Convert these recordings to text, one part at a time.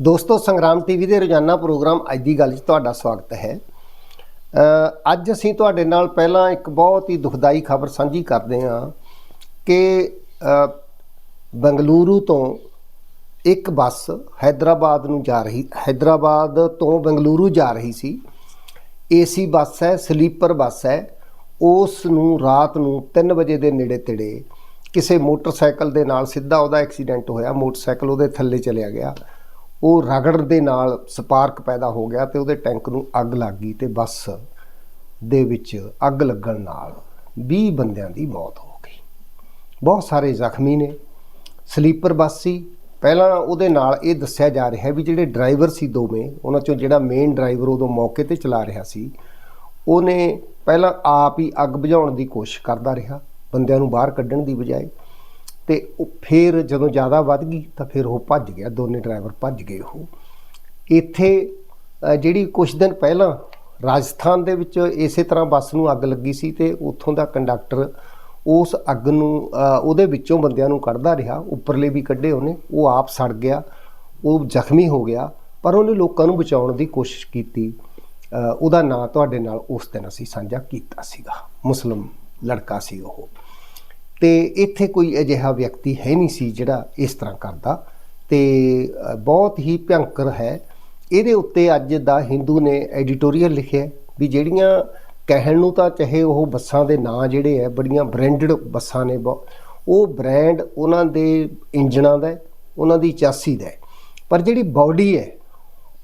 ਦੋਸਤੋ, ਸੰਗਰਾਮ ਟੀਵੀ ਦੇ ਰੋਜ਼ਾਨਾ ਪ੍ਰੋਗਰਾਮ ਅੱਜ ਦੀ ਗੱਲ 'ਚ ਤੁਹਾਡਾ ਸਵਾਗਤ ਹੈ। ਅੱਜ ਅਸੀਂ ਤੁਹਾਡੇ ਨਾਲ ਪਹਿਲਾਂ ਇੱਕ ਬਹੁਤ ਹੀ ਦੁਖਦਾਈ ਖਬਰ ਸਾਂਝੀ ਕਰਦੇ ਹਾਂ ਕਿ ਬੰਗਲੂਰੂ ਤੋਂ ਇੱਕ ਬੱਸ ਹైదరాబాద్ ਨੂੰ ਜਾ ਰਹੀ ਹైదరాబాద్ ਤੋਂ ਬੰਗਲੂਰੂ ਜਾ ਰਹੀ ਸੀ। ਏਸੀ ਬੱਸ ਹੈ, ਸਲੀਪਰ ਬੱਸ ਹੈ। ਉਸ ਨੂੰ ਰਾਤ ਨੂੰ 3 ਵਜੇ ਦੇ ਨੇੜੇ ਤੇੜੇ ਕਿਸੇ ਮੋਟਰਸਾਈਕਲ ਦੇ ਨਾਲ ਸਿੱਧਾ ਉਹਦਾ ਐਕਸੀਡੈਂਟ ਹੋਇਆ। ਮੋਟਰਸਾਈਕਲ ਉਹਦੇ ਥੱਲੇ ਚਲਿਆ ਗਿਆ। ਉਹ ਰਗੜ ਦੇ ਨਾਲ ਸਪਾਰਕ ਪੈਦਾ ਹੋ ਗਿਆ ਤੇ ਉਹਦੇ ਟੈਂਕ ਨੂੰ ਅੱਗ ਲੱਗ ਗਈ ਤੇ ਬੱਸ ਦੇ ਵਿੱਚ ਅੱਗ ਲੱਗਣ ਨਾਲ 20 ਬੰਦਿਆਂ ਦੀ ਮੌਤ ਹੋ ਗਈ। ਬਹੁਤ ਸਾਰੇ ਜ਼ਖਮੀ ਨੇ। ਸਲੀਪਰ ਬੱਸ ਸੀ। ਪਹਿਲਾਂ ਉਹਦੇ ਨਾਲ ਇਹ ਦੱਸਿਆ ਜਾ ਰਿਹਾ ਵੀ ਜਿਹੜੇ ਡਰਾਈਵਰ ਸੀ ਦੋਵੇਂ, ਉਹਨਾਂ ਚੋਂ ਜਿਹੜਾ ਮੇਨ ਡਰਾਈਵਰ ਉਦੋਂ ਮੌਕੇ ਤੇ ਚਲਾ ਰਿਹਾ ਸੀ, ਉਹਨੇ ਪਹਿਲਾਂ ਆਪ ਹੀ ਅੱਗ ਬੁਝਾਉਣ ਦੀ ਕੋਸ਼ਿਸ਼ ਕਰਦਾ ਰਿਹਾ, ਬੰਦਿਆਂ ਨੂੰ ਬਾਹਰ ਕੱਢਣ ਦੀ ਬਜਾਏ। ਤੇ ਉਹ ਫਿਰ ਜਦੋਂ ਜ਼ਿਆਦਾ ਵੱਧ ਗਈ ਤਾਂ ਫਿਰ ਉਹ ਭੱਜ ਗਿਆ, ਦੋਨੇ ਡਰਾਈਵਰ ਭੱਜ ਗਏ ਉਹ। ਇੱਥੇ ਜਿਹੜੀ ਕੁਝ ਦਿਨ ਪਹਿਲਾਂ ਰਾਜਸਥਾਨ ਦੇ ਵਿੱਚ ਇਸੇ ਤਰ੍ਹਾਂ ਬੱਸ ਨੂੰ ਅੱਗ ਲੱਗੀ ਸੀ ਤੇ ਉੱਥੋਂ ਦਾ ਕੰਡਕਟਰ ਉਸ ਅੱਗ ਨੂੰ ਉਹਦੇ ਵਿੱਚੋਂ ਬੰਦਿਆਂ ਨੂੰ ਕੱਢਦਾ ਰਿਹਾ, ਉੱਪਰਲੇ ਵੀ ਕੱਢੇ ਉਹਨੇ, ਉਹ ਆਪ ਸੜ ਗਿਆ, ਉਹ ਜ਼ਖਮੀ ਹੋ ਗਿਆ, ਪਰ ਉਹਨੇ ਲੋਕਾਂ ਨੂੰ ਬਚਾਉਣ ਦੀ ਕੋਸ਼ਿਸ਼ ਕੀਤੀ। ਉਹਦਾ ਨਾਂ ਤੁਹਾਡੇ ਨਾਲ ਉਸ ਦਿਨ ਅਸੀਂ ਸਾਂਝਾ ਕੀਤਾ ਸੀਗਾ। ਮੁਸਲਮ ਲੜਕਾ ਸੀ ਉਹ। ਤੇ ਇੱਥੇ ਕੋਈ ਅਜਿਹਾ ਵਿਅਕਤੀ ਹੈ ਨਹੀਂ ਸੀ ਜਿਹੜਾ ਇਸ ਤਰ੍ਹਾਂ ਕਰਦਾ। ਤੇ ਬਹੁਤ ਹੀ ਭਿਅੰਕਰ ਹੈ। ਇਹਦੇ ਉੱਤੇ ਅੱਜ ਦਾ ਹਿੰਦੂ ਨੇ ਐਡੀਟੋਰੀਅਲ ਲਿਖਿਆ ਵੀ ਜਿਹੜੀਆਂ ਕਹਿਣ ਨੂੰ ਤਾਂ ਚਾਹੇ ਉਹ ਬੱਸਾਂ ਦੇ ਨਾਂ ਜਿਹੜੇ ਹੈ, ਬੜੀਆਂ ਬ੍ਰਾਂਡਡ ਬੱਸਾਂ ਨੇ ਬਹੁ- ਉਹ ਬ੍ਰਾਂਡ ਉਹਨਾਂ ਦੇ ਇੰਜਣਾਂ ਦਾ ਉਹਨਾਂ ਦੀ ਚਾਸੀ ਦਾ ਪਰ ਜਿਹੜੀ ਬਾਡੀ ਹੈ,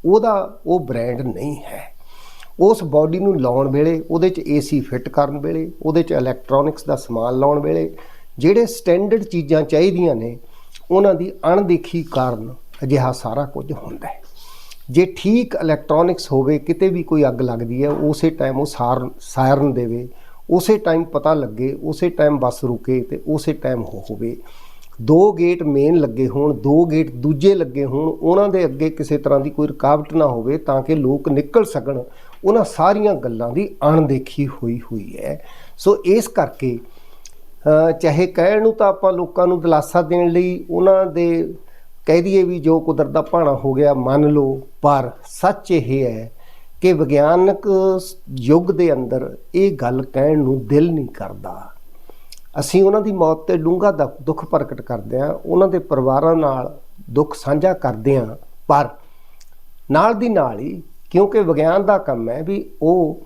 ਉਹਦਾ ਉਹ ਬ੍ਰਾਂਡ ਨਹੀਂ ਹੈ। ਉਸ ਬਾਡੀ ਨੂੰ ਲਾਉਣ ਵੇਲੇ, ਉਹਦੇ 'ਚ ਏਸੀ ਫਿੱਟ ਕਰਨ ਵੇਲੇ, ਉਹਦੇ 'ਚ ਇਲੈਕਟ੍ਰੋਨਿਕਸ ਦਾ ਸਮਾਨ ਲਾਉਣ ਵੇਲੇ, ਜਿਹੜੇ ਸਟੈਂਡਰਡ ਚੀਜ਼ਾਂ ਚਾਹੀਦੀਆਂ ਨੇ, ਉਹਨਾਂ ਦੀ ਅਣਦੇਖੀ ਕਾਰਨ ਅਜਿਹਾ ਸਾਰਾ ਕੁਝ ਹੁੰਦਾ ਹੈ। ਜੇ ਠੀਕ ਇਲੈਕਟ੍ਰੋਨਿਕਸ ਹੋਵੇ, ਕਿਤੇ ਵੀ ਕੋਈ ਅੱਗ ਲੱਗਦੀ ਹੈ, ਉਸੇ ਟਾਈਮ ਉਹ ਸਾਰਨ ਸਾਇਰਨ ਦੇਵੇ, ਉਸੇ ਟਾਈਮ ਪਤਾ ਲੱਗੇ, ਉਸੇ ਟਾਈਮ ਬੱਸ ਰੁਕੇ ਤੇ ਉਸੇ ਟਾਈਮ ਹੋ ਹੋਵੇ। ਦੋ ਗੇਟ ਮੇਨ ਲੱਗੇ ਹੋਣ, ਦੋ ਗੇਟ ਦੂਜੇ ਲੱਗੇ ਹੋਣ, ਉਹਨਾਂ ਦੇ ਅੱਗੇ ਕਿਸੇ ਤਰ੍ਹਾਂ ਦੀ ਕੋਈ ਰੁਕਾਵਟ ਨਾ ਹੋਵੇ, ਤਾਂ ਕਿ ਲੋਕ ਨਿਕਲ ਸਕਣ ਉਹਨਾਂ ਸਾਰੀਆਂ ਗੱਲਾਂ ਦੀ ਅਣਦੇਖੀ ਹੋਈ ਹੋਈ ਹੈ। ਸੋ ਇਸ ਕਰਕੇ ਚਾਹੇ ਕਹਿਣ ਨੂੰ ਤਾਂ ਆਪਾਂ ਲੋਕਾਂ ਨੂੰ ਦਿਲਾਸਾ ਦੇਣ ਲਈ ਉਹਨਾਂ ਦੇ ਕਹਿ ਦਈਏ ਵੀ ਜੋ ਕੁਦਰਤ ਦਾ ਭਾਣਾ ਹੋ ਗਿਆ, ਮੰਨ ਲਓ, ਪਰ ਸੱਚ ਇਹ ਹੈ ਕਿ ਵਿਗਿਆਨਕ ਯੁੱਗ ਦੇ ਅੰਦਰ ਇਹ ਗੱਲ ਕਹਿਣ ਨੂੰ ਦਿਲ ਨਹੀਂ ਕਰਦਾ। ਅਸੀਂ ਉਹਨਾਂ ਦੀ ਮੌਤ ਤੇ ਡੂੰਘਾ ਦ- ਦੁੱਖ ਪ੍ਰਗਟ ਕਰਦੇ ਹਾਂ, ਉਹਨਾਂ ਦੇ ਪਰਿਵਾਰਾਂ ਨਾਲ ਦੁੱਖ ਸਾਂਝਾ ਕਰਦੇ ਹਾਂ, ਪਰ ਨਾਲ ਦੀ ਨਾਲ ਹੀ ਕਿਉਂਕਿ ਵਿਗਿਆਨ ਦਾ ਕੰਮ ਹੈ ਵੀ ਉਹ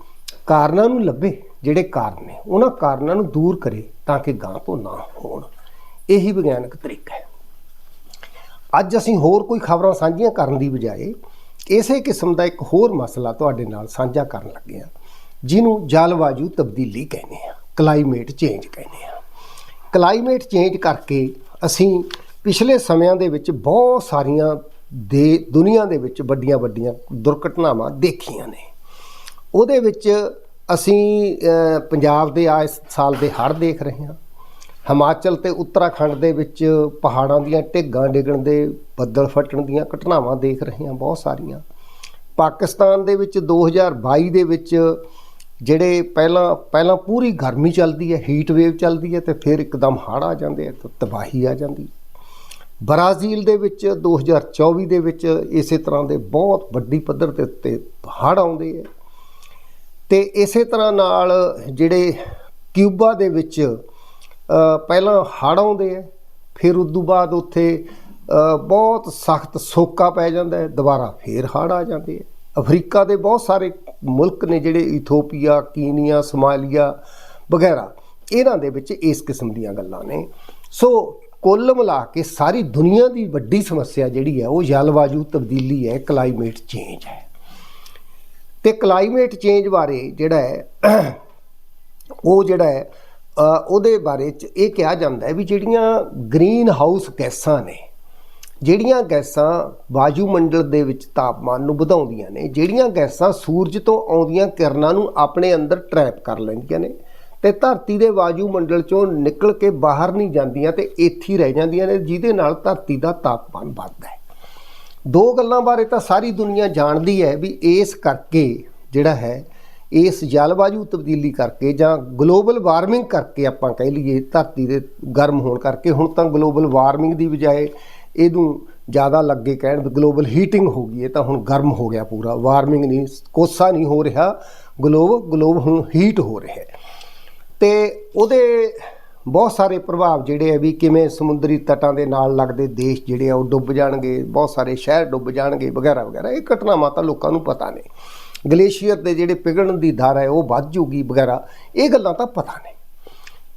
ਕਾਰਨਾਂ ਨੂੰ ਲੱਭੇ, ਜਿਹੜੇ ਕਾਰਨ ਨੇ। ਉਹਨਾਂ ਕਾਰਨਾਂ ਨੂੰ ਦੂਰ ਕਰੇ ਤਾਂ ਕਿ ਗਾਂ ਤੋਂ ਨਾ ਹੋਣ। ਇਹੀ ਵਿਗਿਆਨਕ ਤਰੀਕਾ ਹੈ। ਅੱਜ ਅਸੀਂ ਹੋਰ ਕੋਈ ਖਬਰਾਂ ਸਾਂਝੀਆਂ ਕਰਨ ਦੀ ਬਜਾਏ ਇਸੇ ਕਿਸਮ ਦਾ ਇੱਕ ਹੋਰ ਮਸਲਾ ਤੁਹਾਡੇ ਨਾਲ ਸਾਂਝਾ ਕਰਨ ਲੱਗੇ ਹਾਂ, ਜਿਹਨੂੰ ਜਲਵਾਯੂ ਤਬਦੀਲੀ ਕਹਿੰਦੇ ਆ ਕਲਾਈਮੇਟ ਚੇਂਜ ਕਹਿੰਦੇ ਆ ਕਲਾਈਮੇਟ ਚੇਂਜ ਕਰਕੇ ਅਸੀਂ ਪਿਛਲੇ ਸਮਿਆਂ ਦੇ ਵਿੱਚ ਬਹੁਤ ਸਾਰੀਆਂ ਦੇ ਦੁਨੀਆ ਦੇ ਵਿੱਚ ਵੱਡੀਆਂ ਵੱਡੀਆਂ ਦੁਰਘਟਨਾਵਾਂ ਦੇਖੀਆਂ ਨੇ। ਉਹਦੇ ਵਿੱਚ ਅਸੀਂ ਪੰਜਾਬ ਦੇ ਆ ਇਸ ਸਾਲ ਦੇ ਹੜ੍ਹ ਦੇਖ ਰਹੇ ਹਾਂ। ਹਿਮਾਚਲ ਤੇ ਉੱਤਰਾਖੰਡ ਦੇ ਵਿੱਚ ਪਹਾੜਾਂ ਦੀਆਂ ਢਿੱਗਾਂ ਡਿੱਗਣ ਦੇ, ਬੱਦਲ ਫਟਣ ਦੀਆਂ ਘਟਨਾਵਾਂ ਦੇਖ ਰਹੇ ਹਾਂ ਬਹੁਤ ਸਾਰੀਆਂ। ਪਾਕਿਸਤਾਨ ਦੇ ਵਿੱਚ 2022 ਦੇ ਵਿੱਚ ਜਿਹੜੇ ਪਹਿਲਾਂ ਪਹਿਲਾਂ ਪੂਰੀ ਗਰਮੀ ਚੱਲਦੀ ਹੈ ਹੀਟ ਵੇਵ ਚੱਲਦੀ ਹੈ ਤੇ ਫਿਰ ਇੱਕਦਮ ਹੜ੍ਹ ਆ ਜਾਂਦੇ ਆ ਤੇ ਤਬਾਹੀ ਆ ਜਾਂਦੀ ਬ੍ਰਾਜ਼ੀਲ ਦੇ ਵਿੱਚ 2024 ਦੇ ਵਿੱਚ ਇਸੇ ਤਰ੍ਹਾਂ ਦੇ ਬਹੁਤ ਵੱਡੀ ਪੱਧਰ ਦੇ ਉੱਤੇ ਹੜ੍ਹ ਆਉਂਦੇ ਆ। ਤੇ ਇਸੇ ਤਰ੍ਹਾਂ ਨਾਲ ਜਿਹੜੇ ਕਿਊਬਾ ਦੇ ਵਿੱਚ ਪਹਿਲਾਂ ਹੜ੍ਹ ਆਉਂਦੇ ਆ, ਫਿਰ ਉਸ ਤੋਂ ਬਾਅਦ ਉੱਥੇ ਬਹੁਤ ਸਖਤ ਸੋਕਾ ਪੈ ਜਾਂਦਾ ਹੈ, ਦੁਬਾਰਾ ਫੇਰ ਹੜ੍ਹ ਆ ਜਾਂਦੇ ਆ। ਅਫਰੀਕਾ ਦੇ ਬਹੁਤ ਸਾਰੇ ਮੁਲਕ ਨੇ ਜਿਹੜੇ ਇਥੋਪੀਆ, ਕੀਨੀਆ, ਸਮਾਲੀਆ ਵਗੈਰਾ, ਇਹਨਾਂ ਦੇ ਵਿੱਚ ਇਸ ਕਿਸਮ ਦੀਆਂ ਗੱਲਾਂ ਨੇ। ਸੋ ਕੁੱਲ ਮਿਲਾ ਕੇ ਸਾਰੀ ਦੁਨੀਆ ਦੀ ਵੱਡੀ ਸਮੱਸਿਆ ਜਿਹੜੀ ਹੈ, ਉਹ ਜਲਵਾਯੂ ਤਬਦੀਲੀ ਹੈ ਕਲਾਈਮੇਟ ਚੇਂਜ ਹੈ। ਤੇ ਕਲਾਈਮੇਟ ਚੇਂਜ ਬਾਰੇ ਜਿਹੜਾ ਹੈ, ਉਹ ਜਿਹੜਾ ਹੈ ਉਹਦੇ ਬਾਰੇ ਚ ਇਹ ਕਿਹਾ ਜਾਂਦਾ ਹੈ ਵੀ ਜਿਹੜੀਆਂ ਗ੍ਰੀਨ ਹਾਊਸ ਗੈਸਾਂ ਨੇ, ਜਿਹੜੀਆਂ ਗੈਸਾਂ ਵਾਯੂਮੰਡਲ ਦੇ ਵਿੱਚ ਤਾਪਮਾਨ ਨੂੰ ਵਧਾਉਂਦੀਆਂ ਨੇ, ਜਿਹੜੀਆਂ ਗੈਸਾਂ ਸੂਰਜ ਤੋਂ ਆਉਂਦੀਆਂ ਕਿਰਨਾਂ ਨੂੰ ਆਪਣੇ ਅੰਦਰ ਟਰੈਪ ਕਰ ਲੈਂਦੀਆਂ ਨੇ ਤੇ ਧਰਤੀ ਦੇ ਵਾਯੂ ਮੰਡਲ ਚੋਂ ਨਿਕਲ ਕੇ ਬਾਹਰ ਨਹੀਂ ਜਾਂਦੀਆਂ ਤੇ ਇੱਥੇ ਰਹਿ ਜਾਂਦੀਆਂ ਨੇ, ਜਿਹਦੇ ਨਾਲ ਧਰਤੀ ਦਾ ਤਾਪਮਾਨ ਵੱਧਦਾ ਹੈ। ਦੋ ਗੱਲਾਂ ਬਾਰੇ ਤਾਂ ਸਾਰੀ ਦੁਨੀਆ ਜਾਣਦੀ ਹੈ ਵੀ ਇਸ ਕਰਕੇ ਜਿਹੜਾ ਹੈ, ਇਸ ਜਲਵਾਯੂ ਤਬਦੀਲੀ ਕਰਕੇ ਜਾਂ ਗਲੋਬਲ ਵਾਰਮਿੰਗ ਕਰਕੇ ਆਪਾਂ ਕਹਿ ਲਈਏ ਧਰਤੀ ਦੇ ਗਰਮ ਹੋਣ ਕਰਕੇ, ਹੁਣ ਤਾਂ ਗਲੋਬਲ ਵਾਰਮਿੰਗ ਦੀ ਬਜਾਏ ਇਹਨੂੰ ਜ਼ਿਆਦਾ ਲੱਗੇ ਕਹਿਣ ਗਲੋਬਲ ਹੀਟਿੰਗ ਹੋ ਗਈ, ਇਹ ਤਾਂ ਹੁਣ ਗਰਮ ਹੋ ਗਿਆ ਪੂਰਾ, ਵਾਰਮਿੰਗ ਨਹੀਂ, ਕੋਸਾ ਨਹੀਂ ਹੋ ਰਿਹਾ, ਗਲੋਬ ਗਲੋਬ ਹੁਣ ਹੀਟ ਹੋ ਰਿਹਾ ਤੇ ਉਹਦੇ ਬਹੁਤ ਸਾਰੇ ਪ੍ਰਭਾਵ ਜਿਹੜੇ ਆ ਵੀ ਕਿਵੇਂ ਸਮੁੰਦਰੀ ਤਟਾਂ ਦੇ ਨਾਲ ਲੱਗਦੇ ਦੇਸ਼ ਜਿਹੜੇ ਆ ਉਹ ਡੁੱਬ ਜਾਣਗੇ, ਬਹੁਤ ਸਾਰੇ ਸ਼ਹਿਰ ਡੁੱਬ ਜਾਣਗੇ, ਵਗੈਰਾ ਵਗੈਰਾ। ਇਹ ਘਟਨਾਵਾਂ ਤਾਂ ਲੋਕਾਂ ਨੂੰ ਪਤਾ ਨੇ। ਗਲੇਸ਼ੀਅਰ ਦੇ ਜਿਹੜੇ ਪਿਘਲਣ ਦੀ ਦਰ ਹੈ, ਉਹ ਵੱਧ ਜੂਗੀ ਵਗੈਰਾ। ਇਹ ਗੱਲਾਂ ਤਾਂ ਪਤਾ ਨੇ।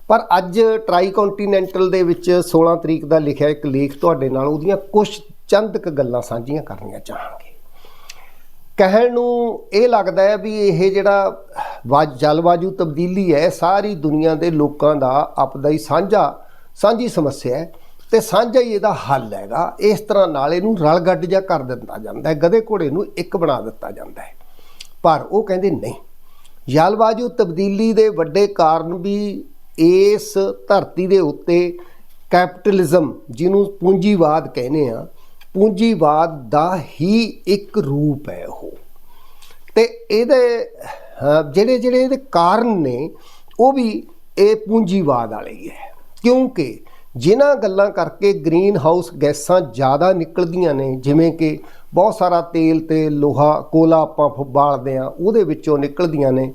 ਪਰ ਅੱਜ ਟਰਾਈ ਕੰਟੀਨੈਂਟਲ ਦੇ ਵਿੱਚ 16 ਤਰੀਕ ਦਾ ਲਿਖਿਆ ਇੱਕ ਲੇਖ ਤੁਹਾਡੇ ਨਾਲ, ਉਹਦੀਆਂ ਕੁਝ ਚੰਦ ਕੁ ਗੱਲਾਂ ਸਾਂਝੀਆਂ ਕਰਨੀਆਂ ਚਾਹਾਂਗੇ। ਕਹਿਣ ਨੂੰ ਇਹ ਲੱਗਦਾ ਹੈ ਵੀ ਇਹ ਜਿਹੜਾ ਜਲਵਾਯੂ ਤਬਦੀਲੀ ਹੈ, ਸਾਰੀ ਦੁਨੀਆ ਦੇ ਲੋਕਾਂ ਦਾ ਆਪਦਾ ਹੀ ਸਾਂਝਾ, ਸਾਂਝੀ ਸਮੱਸਿਆ ਹੈ ਤੇ ਸਾਂਝਾ ਹੀ ਇਹਦਾ ਹੱਲ ਹੈਗਾ। ਇਸ ਤਰ੍ਹਾਂ ਨਾਲ ਇਹਨੂੰ ਰਲ ਗੱਡ ਜਿਹਾ ਕਰ ਦਿੱਤਾ ਜਾਂਦਾ ਹੈ, ਗਧੇ ਘੋੜੇ ਨੂੰ ਇੱਕ ਬਣਾ ਦਿੱਤਾ ਜਾਂਦਾ ਹੈ। ਪਰ ਉਹ ਕਹਿੰਦੇ ਨਹੀਂ। ਜਲਵਾਯੂ ਤਬਦੀਲੀ ਦੇ ਵੱਡੇ ਕਾਰਨ ਵੀ ਇਸ ਧਰਤੀ ਦੇ ਉੱਤੇ ਕੈਪੀਟਲਿਜ਼ਮ ਜਿਹਨੂੰ ਪੂੰਜੀਵਾਦ ਕਹਿੰਦੇ ਆ, ਪੂੰਜੀਵਾਦ ਦਾ ਹੀ ਇੱਕ ਰੂਪ ਹੈ ਉਹ। ਤੇ ਇਹਦੇ ਜਿਹੜੇ ਜਿਹੜੇ ਇਹਦੇ ਕਾਰਨ ਨੇ, ਉਹ ਵੀ ਇਹ ਪੂੰਜੀਵਾਦ ਵਾਲੇ ਹੀ ਹੈ। ਕਿਉਂਕਿ ਜਿਨ੍ਹਾਂ ਗੱਲਾਂ ਕਰਕੇ ਗ੍ਰੀਨ ਹਾਊਸ ਗੈਸਾਂ ਜ਼ਿਆਦਾ ਨਿਕਲਦੀਆਂ ਨੇ, ਜਿਵੇਂ ਕਿ ਬਹੁਤ ਸਾਰਾ ਤੇਲ ਤੇ ਲੋਹਾ, ਕੋਲਾ ਆਪਾਂ ਫ- ਬਾਲਦੇ ਆ ਉਹਦੇ ਵਿੱਚੋਂ ਨਿਕਲਦੀਆਂ ਨੇ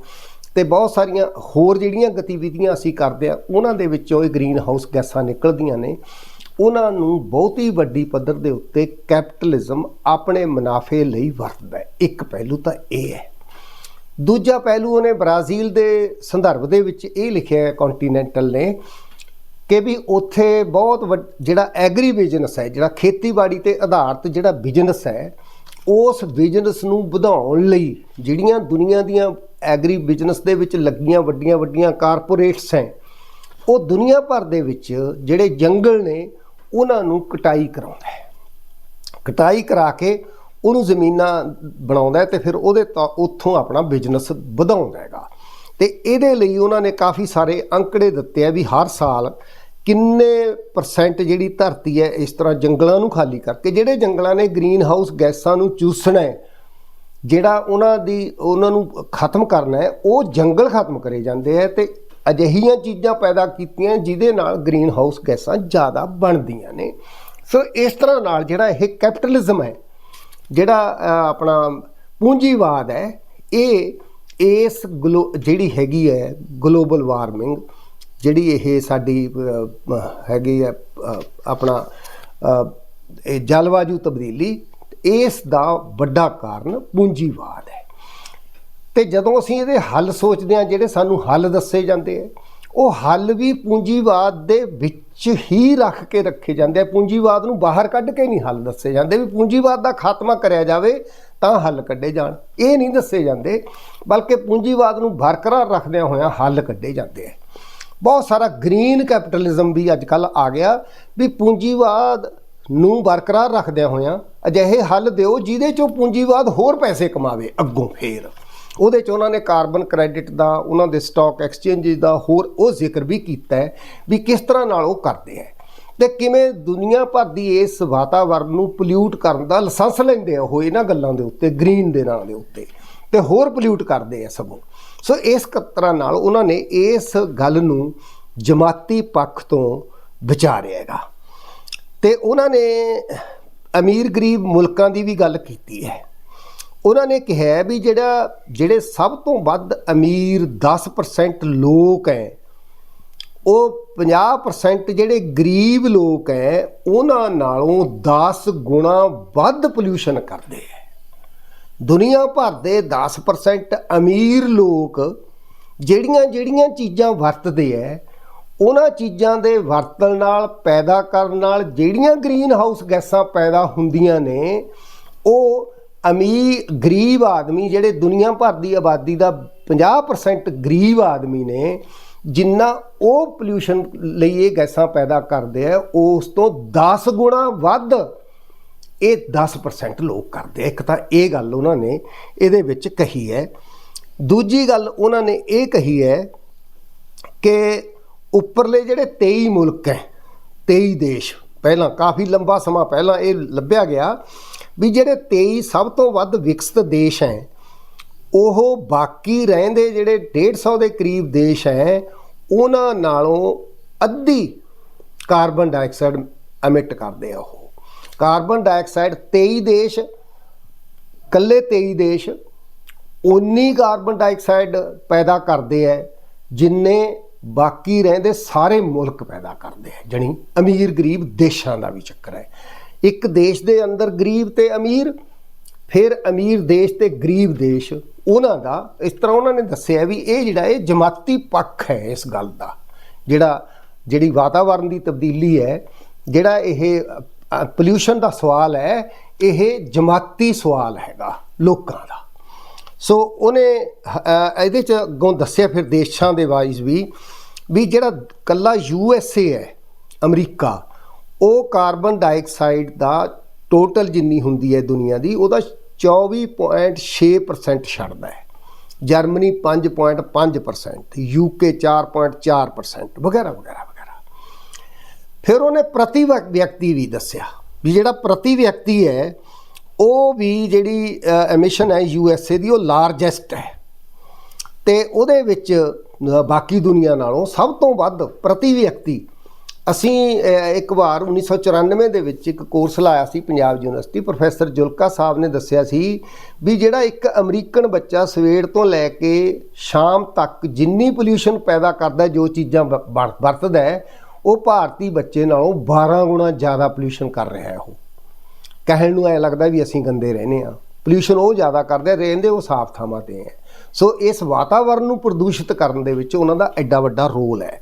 ਤੇ ਬਹੁਤ ਸਾਰੀਆਂ ਹੋਰ ਜਿਹੜੀਆਂ ਗਤੀਵਿਧੀਆਂ ਅਸੀਂ ਕਰਦੇ ਆ ਉਹਨਾਂ ਦੇ ਵਿੱਚੋਂ ਇਹ ਗ੍ਰੀਨ ਹਾਊਸ ਗੈਸਾਂ ਨਿਕਲਦੀਆਂ ਨੇ। ਉਹਨਾਂ ਨੂੰ ਬਹੁਤੀ ਵੱਡੀ ਪੱਧਰ ਦੇ ਉੱਤੇ ਕੈਪੀਟਲਿਜ਼ਮ ਆਪਣੇ ਮੁਨਾਫੇ ਲਈ ਵਰਤਦਾ ਹੈ। ਇੱਕ ਪਹਿਲੂ ਤਾਂ ਇਹ ਹੈ। ਦੂਜਾ ਪਹਿਲੂ ਉਹਨੇ ਬ੍ਰਾਜ਼ੀਲ ਦੇ ਸੰਦਰਭ ਦੇ ਵਿੱਚ ਇਹ ਲਿਖਿਆ ਹੈ ਕੰਟੀਨੈਂਟਲ ਨੇ ਕਿ ਵੀ ਉੱਥੇ ਬਹੁਤ ਵੱਡ- ਜਿਹੜਾ ਐਗਰੀ ਬਿਜ਼ਨਸ ਹੈ, ਜਿਹੜਾ ਖੇਤੀਬਾੜੀ ਤੇ ਆਧਾਰਿਤ ਜਿਹੜਾ ਬਿਜ਼ਨਸ ਹੈ, ਉਸ ਬਿਜ਼ਨਸ ਨੂੰ ਵਧਾਉਣ ਲਈ ਜਿਹੜੀਆਂ ਦੁਨੀਆ ਦੀਆਂ ਐਗਰੀ ਬਿਜ਼ਨਸ ਦੇ ਵਿੱਚ ਲੱਗੀਆਂ ਵੱਡੀਆਂ ਵੱਡੀਆਂ ਕਾਰਪੋਰੇਟਸ ਹੈ, ਉਹ ਦੁਨੀਆ ਭਰ ਦੇ ਵਿੱਚ ਜਿਹੜੇ ਜੰਗਲ ਨੇ, ਉਹਨਾਂ ਨੂੰ ਕਟਾਈ ਕਰਾਉਂਦਾ ਹੈ। ਕਟਾਈ ਕਰਾ ਕੇ ਉਹਨੂੰ ਜ਼ਮੀਨਾਂ ਬਣਾਉਂਦਾ ਹੈ ਤੇ ਫਿਰ ਉਹਦੇ ਤੋਂ ਉੱਥੋਂ ਆਪਣਾ ਬਿਜ਼ਨਸ ਵਧਾਉਂਦਾ ਹੈਗਾ। ਤੇ ਇਹਦੇ ਲਈ ਉਹਨਾਂ ਨੇ ਕਾਫੀ ਸਾਰੇ ਅੰਕੜੇ ਦਿੱਤੇ ਆ ਵੀ ਹਰ ਸਾਲ ਕਿੰਨੇ ਪਰਸੈਂਟ ਜਿਹੜੀ ਧਰਤੀ ਹੈ ਇਸ ਤਰ੍ਹਾਂ ਜੰਗਲਾਂ ਨੂੰ ਖਾਲੀ ਕਰਕੇ, ਜਿਹੜੇ ਜੰਗਲਾਂ ਨੇ ਗ੍ਰੀਨ ਹਾਊਸ ਗੈਸਾਂ ਨੂੰ ਚੂਸਣਾ ਹੈ, ਜਿਹੜਾ ਉਹਨਾਂ ਦੀ, ਉਹਨਾਂ ਨੂੰ ਖਤਮ ਕਰਨਾ ਹੈ, ਉਹ ਜੰਗਲ ਖਤਮ ਕਰੇ ਜਾਂਦੇ ਆ ਤੇ ਅਜਿਹੀਆਂ ਚੀਜ਼ਾਂ ਪੈਦਾ ਕੀਤੀਆਂ ਜਿਹਦੇ ਨਾਲ ਗ੍ਰੀਨ ਹਾਊਸ ਗੈਸਾਂ ਜ਼ਿਆਦਾ ਬਣਦੀਆਂ ਨੇ। ਸੋ ਇਸ ਤਰ੍ਹਾਂ ਨਾਲ ਜਿਹੜਾ ਇਹ ਕੈਪੀਟਲਿਜ਼ਮ ਹੈ ਜਿਹੜਾ ਆਪਣਾ ਪੂੰਜੀਵਾਦ ਹੈ, ਇਹ ਇਸ ਗਲੋ- ਜਿਹੜੀ ਹੈਗੀ ਹੈ ਗਲੋਬਲ ਵਾਰਮਿੰਗ, ਜਿਹੜੀ ਇਹ ਸਾਡੀ ਹੈਗੀ ਹੈ ਆਪਣਾ ਇਹ ਜਲਵਾਯੂ ਤਬਦੀਲੀ, ਇਸ ਦਾ ਵੱਡਾ ਕਾਰਨ ਪੂੰਜੀਵਾਦ ਹੈ। ਤੇ ਜਦੋਂ ਅਸੀਂ ਇਹਦੇ ਹੱਲ ਸੋਚਦੇ ਹਾਂ, ਜਿਹੜੇ ਸਾਨੂੰ ਹੱਲ ਦੱਸੇ ਜਾਂਦੇ ਆ ਉਹ ਹੱਲ ਵੀ ਪੂੰਜੀਵਾਦ ਦੇ ਵਿੱਚ ਚ ਹੀ ਰੱਖ ਕੇ ਰੱਖੇ ਜਾਂਦੇ ਆ, ਪੂੰਜੀਵਾਦ ਨੂੰ ਬਾਹਰ ਕੱਢ ਕੇ ਨਹੀਂ ਹੱਲ ਦੱਸੇ ਜਾਂਦੇ, ਵੀ ਪੂੰਜੀਵਾਦ ਦਾ ਖਾਤਮਾ ਕਰਿਆ ਜਾਵੇ ਤਾਂ ਹੱਲ ਕੱਢੇ ਜਾਣ। ਇਹ ਨਹੀਂ ਦੱਸੇ ਜਾਂਦੇ, ਬਲਕਿ ਪੂੰਜੀਵਾਦ ਨੂੰ ਬਰਕਰਾਰ ਰੱਖਦਿਆਂ ਹੋਇਆਂ ਹੱਲ ਕੱਢੇ ਜਾਂਦੇ ਆ। ਬਹੁਤ ਸਾਰਾ ਗ੍ਰੀਨ ਕੈਪੀਟਲਿਜ਼ਮ ਵੀ ਅੱਜ ਕੱਲ ਆ ਗਿਆ, ਵੀ ਪੂੰਜੀਵਾਦ ਨੂੰ ਬਰਕਰਾਰ ਰੱਖਦਿਆਂ ਹੋਇਆਂ ਅਜਿਹੇ ਹੱਲ ਦਿਓ ਜਿਹਦੇ ਚੋਂ ਪੂੰਜੀਵਾਦ ਹੋਰ ਪੈਸੇ ਕਮਾਵੇ ਅੱਗੋਂ ਫੇਰ। ਉਹਦੇ ਚ ਉਹਨਾਂ ਨੇ ਕਾਰਬਨ ਕ੍ਰੈਡਿਟ ਦਾ, ਉਹਨਾਂ ਦੇ ਸਟਾਕ ਐਕਸਚੇਂਜਸ ਦਾ, ਹੋਰ ਉਹ ਜ਼ਿਕਰ ਵੀ ਕੀਤਾ ਹੈ ਵੀ ਕਿਸ ਤਰ੍ਹਾਂ ਨਾਲ ਉਹ ਕਰਦੇ ਹੈ। ਤੇ ਕਿਵੇਂ ਦੁਨੀਆ ਭਰ ਦੀ ਇਸ ਵਾਤਾਵਰਣ ਨੂੰ ਪੋਲਿਊਟ ਕਰਨ ਦਾ ਲਾਇਸੈਂਸ ਲੈਂਦੇ ਆ ਉਹ ਇਹਨਾਂ ਗੱਲਾਂ ਦੇ ਉੱਤੇ ਗ੍ਰੀਨ ਦੇ ਨਾਂ ਦੇ ਉੱਤੇ, ਤੇ ਹੋਰ ਪੋਲਿਊਟ ਕਰਦੇ ਆ ਸਗੋਂ। ਸੋ ਇਸ ਤਰ੍ਹਾਂ ਨਾਲ ਉਹਨਾਂ ਨੇ ਇਸ ਗੱਲ ਨੂੰ ਜਮਾਤੀ ਪੱਖ ਤੋਂ ਵਿਚਾਰਿਆ ਹੈਗਾ। ਤੇ ਉਹਨਾਂ ਨੇ ਅਮੀਰ ਗਰੀਬ ਮੁਲਕਾਂ ਦੀ ਵੀ ਗੱਲ ਕੀਤੀ ਹੈ। ਉਹਨਾਂ ਨੇ ਕਿਹਾ ਵੀ ਜਿਹੜਾ, ਜਿਹੜੇ ਸਭ ਤੋਂ ਵੱਧ ਅਮੀਰ 10% ਲੋਕ ਹੈ ਉਹ 50% ਜਿਹੜੇ ਗਰੀਬ ਲੋਕ ਹੈ ਉਹਨਾਂ ਨਾਲੋਂ 10 ਗੁਣਾ ਵੱਧ ਪੋਲਿਊਸ਼ਨ ਕਰਦੇ ਹੈ ਦੁਨੀਆ ਭਰ ਦੇ 10% ਅਮੀਰ ਲੋਕ ਜਿਹੜੀਆਂ ਜਿਹੜੀਆਂ ਚੀਜ਼ਾਂ ਵਰਤਦੇ ਐ, ਉਹਨਾਂ ਚੀਜ਼ਾਂ ਦੇ ਵਰਤਣ ਨਾਲ, ਪੈਦਾ ਕਰਨ ਨਾਲ ਜਿਹੜੀਆਂ ਗ੍ਰੀਨ ਹਾਊਸ ਗੈਸਾਂ ਪੈਦਾ ਹੁੰਦੀਆਂ ਨੇ, ਉਹ ਅਮੀਰ, ਗਰੀਬ ਆਦਮੀ ਜਿਹੜੇ ਦੁਨੀਆ ਭਰ ਦੀ ਆਬਾਦੀ ਦਾ 50% ਗਰੀਬ ਆਦਮੀ ਨੇ, ਜਿੰਨਾ ਉਹ ਪੋਲਿਊਸ਼ਨ ਲਈ ਇਹ ਗੈਸਾਂ ਪੈਦਾ ਕਰਦੇ ਆ, ਉਸ ਤੋਂ 10 ਗੁਣਾ ਵੱਧ ਇਹ 10% ਲੋਕ ਕਰਦੇ ਆ। ਇੱਕ ਤਾਂ ਇਹ ਗੱਲ ਉਹਨਾਂ ਨੇ ਇਹਦੇ ਵਿੱਚ ਕਹੀ ਹੈ। ਦੂਜੀ ਗੱਲ ਉਹਨਾਂ ਨੇ ਇਹ ਕਹੀ ਹੈ ਕਿ ਉੱਪਰਲੇ ਜਿਹੜੇ 23 ਮੁਲਕ ਹੈ 23 ਦੇਸ਼, ਪਹਿਲਾਂ ਕਾਫੀ ਲੰਬਾ ਸਮਾਂ ਪਹਿਲਾਂ ਇਹ ਲੱਭਿਆ ਗਿਆ ਵੀ ਜਿਹੜੇ 23 ਸਭ ਤੋਂ ਵੱਧ ਵਿਕਸਿਤ ਦੇਸ਼ ਹੈ, ਉਹ ਬਾਕੀ ਰਹਿੰਦੇ ਜਿਹੜੇ 150 ਦੇ ਕਰੀਬ ਦੇਸ਼ ਹੈ, ਉਹਨਾਂ ਨਾਲੋਂ ਅੱਧੀ ਕਾਰਬਨ ਡਾਈਆਕਸਾਈਡ ਐਮਿਟ ਕਰਦੇ ਆ ਉਹ। ਕਾਰਬਨ ਡਾਈਆਕਸਾਈਡ 23 ਦੇਸ਼ ਕੱਲੇ 23 ਦੇਸ਼ ਉਨੀ ਕਾਰਬਨ ਡਾਈਆਕਸਾਈਡ ਪੈਦਾ ਕਰਦੇ ਐ ਜਿੰਨੇ ਬਾਕੀ ਰਹਿੰਦੇ ਸਾਰੇ ਮੁਲਕ ਪੈਦਾ ਕਰਦੇ ਐ ਜਣੀ ਅਮੀਰ ਗਰੀਬ ਦੇਸ਼ਾਂ ਦਾ ਵੀ ਚੱਕਰ ਹੈ। ਇੱਕ ਦੇਸ਼ ਦੇ ਅੰਦਰ ਗਰੀਬ ਤੇ ਅਮੀਰ, ਫਿਰ ਅਮੀਰ ਦੇਸ਼ ਤੇ ਗਰੀਬ ਦੇਸ਼। ਉਹਨਾਂ ਦਾ, ਇਸ ਤਰ੍ਹਾਂ ਉਹਨਾਂ ਨੇ ਦੱਸਿਆ ਵੀ ਇਹ ਜਿਹੜਾ ਇਹ ਜਮਾਤੀ ਪੱਖ ਹੈ ਇਸ ਗੱਲ ਦਾ, ਜਿਹੜਾ, ਜਿਹੜੀ ਵਾਤਾਵਰਣ ਦੀ ਤਬਦੀਲੀ ਹੈ, ਜਿਹੜਾ ਇਹ ਪੋਲਿਊਸ਼ਨ ਦਾ ਸਵਾਲ ਹੈ, ਇਹ ਜਮਾਤੀ ਸਵਾਲ ਹੈਗਾ ਲੋਕਾਂ ਦਾ। ਸੋ ਉਹਨੇ ਇਹਦੇ ਚ ਅੱਗੋਂ ਦੱਸਿਆ ਫਿਰ ਦੇਸ਼ਾਂ ਦੇ ਵਾਈਜ਼ ਵੀ ਵੀ ਜਿਹੜਾ ਕੱਲਾ ਯੂ ਐਸ ਏ ਹੈ, ਅਮਰੀਕਾ ਉਹ ਕਾਰਬਨ ਡਾਈਆਕਸਾਈਡ ਦਾ ਟੋਟਲ ਜਿੰਨੀ ਹੁੰਦੀ ਹੈ ਦੁਨੀਆ ਦੀ, ਉਹਦਾ 24.6% ਛੱਡਦਾ ਹੈ। ਜਰਮਨੀ 5.5% ਯੂਕੇ 4.4% ਵਗੈਰਾ ਵਗੈਰਾ ਵਗੈਰਾ। ਫਿਰ ਉਹਨੇ ਪ੍ਰਤੀ ਵਿਅਕਤੀ ਵੀ ਦੱਸਿਆ ਵੀ ਜਿਹੜਾ ਪ੍ਰਤੀ ਵਿਅਕਤੀ ਹੈ, ਉਹ ਵੀ ਜਿਹੜੀ ਐਮਿਸ਼ਨ ਹੈ ਯੂ ਐਸ ਏ ਦੀ, ਉਹ ਲਾਰਜੈਸਟ ਹੈ। ਤੇ ਉਹਦੇ ਵਿੱਚ ਬਾਕੀ ਦੁਨੀਆ ਨਾਲੋਂ ਸਭ ਤੋਂ ਵੱਧ ਪ੍ਰਤੀ ਵਿਅਕਤੀ ਅਸੀਂ ਇੱਕ ਵਾਰ 1994 ਦੇ ਵਿੱਚ ਇੱਕ ਕੋਰਸ ਲਾਇਆ ਸੀ ਪੰਜਾਬ ਯੂਨੀਵਰਸਿਟੀ ਪ੍ਰੋਫੈਸਰ ਜੁਲਕਾ ਸਾਹਿਬ ਨੇ ਦੱਸਿਆ ਸੀ ਵੀ ਜਿਹੜਾ ਇੱਕ ਅਮਰੀਕਨ ਬੱਚਾ ਸਵੇਰ ਤੋਂ ਲੈ ਕੇ ਸ਼ਾਮ ਤੱਕ ਜਿੰਨੀ ਪੋਲਿਊਸ਼ਨ ਪੈਦਾ ਕਰਦਾ, ਜੋ ਚੀਜ਼ਾਂ ਵ- ਵਰ- ਵਰਤਦਾ ਹੈ, ਉਹ ਭਾਰਤੀ ਬੱਚੇ ਨਾਲੋਂ 12 ਗੁਣਾ ਜ਼ਿਆਦਾ ਪੋਲਿਊਸ਼ਨ ਕਰ ਰਿਹਾ ਹੈ ਉਹ। ਕਹਿਣ ਨੂੰ ਐ ਲੱਗਦਾ ਵੀ ਅਸੀਂ ਗੰਦੇ ਰਹਿੰਦੇ ਆ ਪੋਲਿਊਸ਼ਨ ਉਹ ਜ਼ਿਆਦਾ ਕਰਦੇ, ਰਹਿੰਦੇ ਉਹ ਸਾਫ਼ ਥਾਵਾਂ ਤੇ ਹੈ। ਸੋ ਇਸ ਵਾਤਾਵਰਣ ਨੂੰ ਪ੍ਰਦੂਸ਼ਿਤ ਕਰਨ ਦੇ ਵਿੱਚ ਉਹਨਾਂ ਦਾ ਐਡਾ ਵੱਡਾ ਰੋਲ ਹੈ।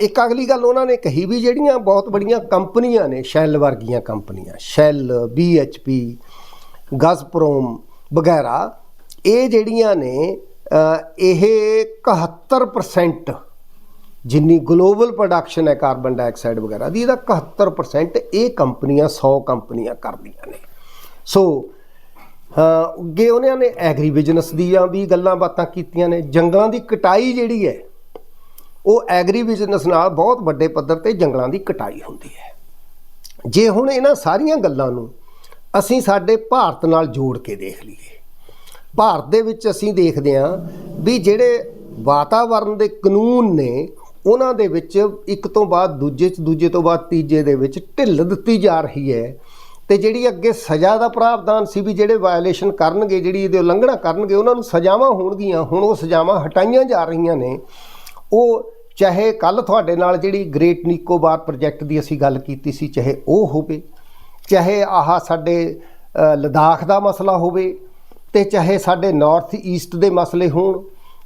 ਇੱਕ ਅਗਲੀ ਗੱਲ ਉਹਨਾਂ ਨੇ ਕਹੀ ਵੀ ਜਿਹੜੀਆਂ ਬਹੁਤ ਬੜੀਆਂ ਕੰਪਨੀਆਂ ਨੇ, ਸ਼ੈਲ ਵਰਗੀਆਂ ਕੰਪਨੀਆਂ, ਸ਼ੈਲ BHP ਗਜ਼ਪ੍ਰੋਮ ਵਗੈਰਾ, ਇਹ ਜਿਹੜੀਆਂ ਨੇ ਇਹ 71% ਜਿੰਨੀ ਗਲੋਬਲ ਪ੍ਰੋਡਕਸ਼ਨ ਹੈ ਕਾਰਬਨ ਡਾਈਆਕਸਾਈਡ ਵਗੈਰਾ ਦੀ, ਇਹਦਾ 71% ਇਹ ਕੰਪਨੀਆਂ 100 ਕੰਪਨੀਆਂ ਕਰਦੀਆਂ ਨੇ। ਸੋ ਅੱਗੇ ਉਹਨਾਂ ਨੇ ਐਗਰੀ ਬਿਜ਼ਨਸ ਦੀਆਂ ਵੀ ਗੱਲਾਂ ਬਾਤਾਂ ਕੀਤੀਆਂ ਨੇ, ਜੰਗਲਾਂ ਦੀ ਕਟਾਈ ਜਿਹੜੀ ਹੈ ਉਹ ਐਗਰੀ ਬਿਜ਼ਨਸ ਨਾਲ ਬਹੁਤ ਵੱਡੇ ਪੱਧਰ ਤੇ ਜੰਗਲਾਂ ਦੀ ਕਟਾਈ ਹੁੰਦੀ ਹੈ। ਜੇ ਹੁਣ ਇਹਨਾਂ ਸਾਰੀਆਂ ਗੱਲਾਂ ਨੂੰ ਅਸੀਂ ਸਾਡੇ ਭਾਰਤ ਨਾਲ ਜੋੜ ਕੇ ਦੇਖ ਲਈਏ, ਭਾਰਤ ਦੇ ਵਿੱਚ ਅਸੀਂ ਦੇਖਦੇ ਹਾਂ ਵੀ ਜਿਹੜੇ ਵਾਤਾਵਰਣ ਦੇ ਕਾਨੂੰਨ ਨੇ, ਉਹਨਾਂ ਦੇ ਵਿੱਚ ਇੱਕ ਤੋਂ ਬਾਅਦ ਦੂਜੇ ਚ ਦੂਜੇ ਤੋਂ ਬਾਅਦ ਤੀਜੇ ਦੇ ਵਿੱਚ ਢਿੱਲ ਦਿੱਤੀ ਜਾ ਰਹੀ ਹੈ ਤੇ ਜਿਹੜੀ ਅੱਗੇ ਸਜ਼ਾ ਦਾ ਪ੍ਰਾਵਧਾਨ ਸੀ ਵੀ ਜਿਹੜੇ ਵਾਇਲੇਸ਼ਨ ਕਰਨਗੇ, ਜਿਹੜੀ ਇਹਦੇ ਉਲੰਘਣਾ ਕਰਨਗੇ, ਉਹਨਾਂ ਨੂੰ ਸਜ਼ਾਵਾਂ ਹੋਣਗੀਆਂ, ਹੁਣ ਉਹ ਸਜ਼ਾਵਾਂ ਹਟਾਈਆਂ ਜਾ ਰਹੀਆਂ ਨੇ। ਉਹ ਚਾਹੇ ਕੱਲ ਤੁਹਾਡੇ ਨਾਲ ਜਿਹੜੀ ਗ੍ਰੇਟ ਨਿਕੋਬਾਰ ਪ੍ਰੋਜੈਕਟ ਦੀ ਅਸੀਂ ਗੱਲ ਕੀਤੀ ਸੀ, ਚਾਹੇ ਉਹ ਹੋਵੇ, ਚਾਹੇ ਆਹ ਸਾਡੇ ਲਦਾਖ ਦਾ ਮਸਲਾ ਹੋਵੇ ਤੇ ਚਾਹੇ ਸਾਡੇ ਨਾਰਥ ਈਸਟ ਦੇ ਮਸਲੇ ਹੋਣ,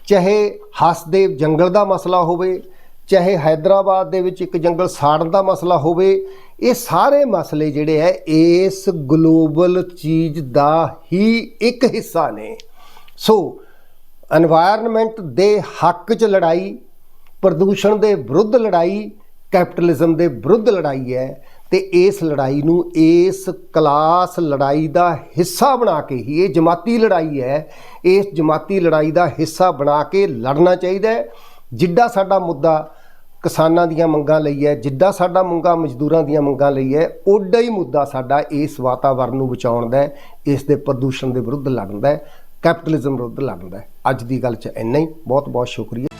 ਚਾਹੇ ਹਸਦੇਵ ਜੰਗਲ ਦਾ ਮਸਲਾ ਹੋਵੇ, ਚਾਹੇ ਹైదరాబాద్ ਦੇ ਵਿੱਚ ਇੱਕ ਜੰਗਲ ਸਾੜਨ ਦਾ ਮਸਲਾ ਹੋਵੇ, ਇਹ ਸਾਰੇ ਮਸਲੇ ਜਿਹੜੇ ਐ, ਇਸ ਗਲੋਬਲ ਚੀਜ਼ ਦਾ ਹੀ ਇੱਕ ਹਿੱਸਾ ਨੇ। ਸੋ এনवायरमेंट ਦੇ ਹੱਕ 'ਚ ਲੜਾਈ ਪ੍ਰਦੂਸ਼ਣ ਦੇ ਵਿਰੁੱਧ ਲੜਾਈ, ਕੈਪੀਟਲਿਜ਼ਮ ਦੇ ਵਿਰੁੱਧ ਲੜਾਈ ਹੈ ਤੇ ਇਸ ਲੜਾਈ ਨੂੰ ਇਸ ਕਲਾਸ ਲੜਾਈ ਦਾ ਹਿੱਸਾ ਬਣਾ ਕੇ ਹੀ, ਇਹ ਜਮਾਤੀ ਲੜਾਈ ਹੈ, ਇਸ ਜਮਾਤੀ ਲੜਾਈ ਦਾ ਹਿੱਸਾ ਬਣਾ ਕੇ ਲੜਨਾ ਚਾਹੀਦਾ ਹੈ। ਜਿੱਡਾ ਸਾਡਾ ਮੁੱਦਾ ਕਿਸਾਨਾਂ ਦੀਆਂ ਮੰਗਾਂ ਲਈ ਹੈ, ਜਿੱਡਾ ਸਾਡਾ ਮੰਗਾ ਮਜ਼ਦੂਰਾਂ ਦੀਆਂ ਮੰਗਾਂ ਲਈ ਹੈ, ਓਡਾ ਹੀ ਮੁੱਦਾ ਸਾਡਾ ਇਸ ਵਾਤਾਵਰਣ ਨੂੰ ਬਚਾਉਣ ਦਾ ਇਸ ਦੇ ਪ੍ਰਦੂਸ਼ਣ ਦੇ ਵਿਰੁੱਧ ਲੜਨ ਦਾ ਹੈ, ਕੈਪੀਟਲਿਜ਼ਮ ਵਿਰੁੱਧ ਲੜਨ ਦਾ ਅੱਜ ਦੀ ਗੱਲ 'ਚ ਇੰਨਾ ਹੀ। ਬਹੁਤ ਬਹੁਤ ਸ਼ੁਕਰੀਆ।